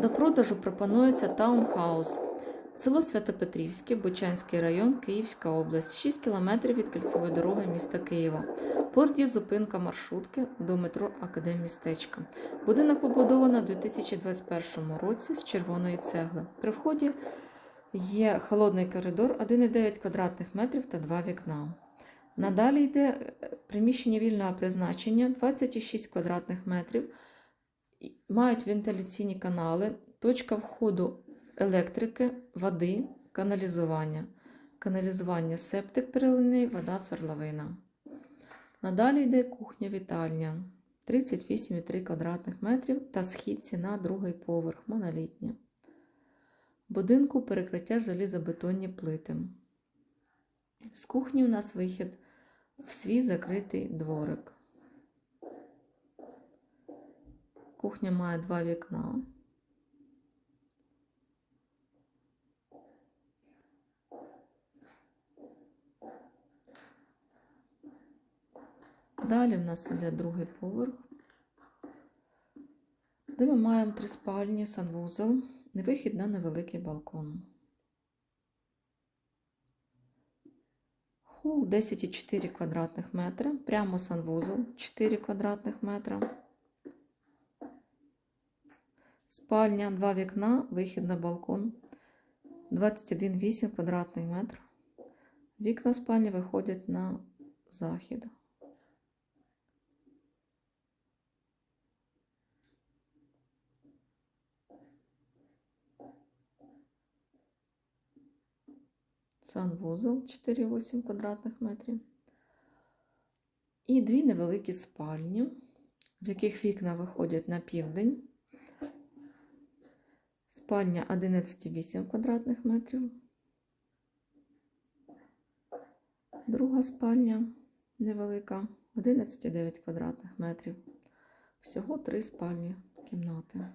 До продажу пропонується таунхаус. Село Святопетрівське, Бучанський район, Київська область, 6 кілометрів від кільцевої дороги міста Києва. Поряд є зупинка маршрутки до метро Академмістечка. Будинок побудовано у 2021 році з червоної цегли. При вході є холодний коридор 1,9 квадратних метрів та два вікна. Надалі йде е, приміщення вільного призначення 26 квадратних метрів. Мають вентиляційні канали, точка входу електрики, води, каналізування. Каналізування септик переливний, вода свердловина. Надалі йде кухня-вітальня 38,3 квадратних метрів та східці на другий поверх, монолітня. Будинку перекриття желізобетонні плити. З кухні у нас вихід в свій закритий дворик. Кухня має два вікна. Далі в нас іде другий поверх, де ми маємо три спальні, санвузол вихід на невеликий балкон. Хол 10,4 квадратних метри, прямо санвузол 4 квадратних метра. Спальня, два вікна, вихід на балкон 21,8 квадратний метр. Вікна спальні виходять на захід. санвузол 4,8 квадратних метрів. І дві невеликі спальні, в яких вікна виходять на південь. Спальня 11,8 квадратних метрів. Друга спальня невелика 11,9 квадратних метрів. Всього три спальні кімнати.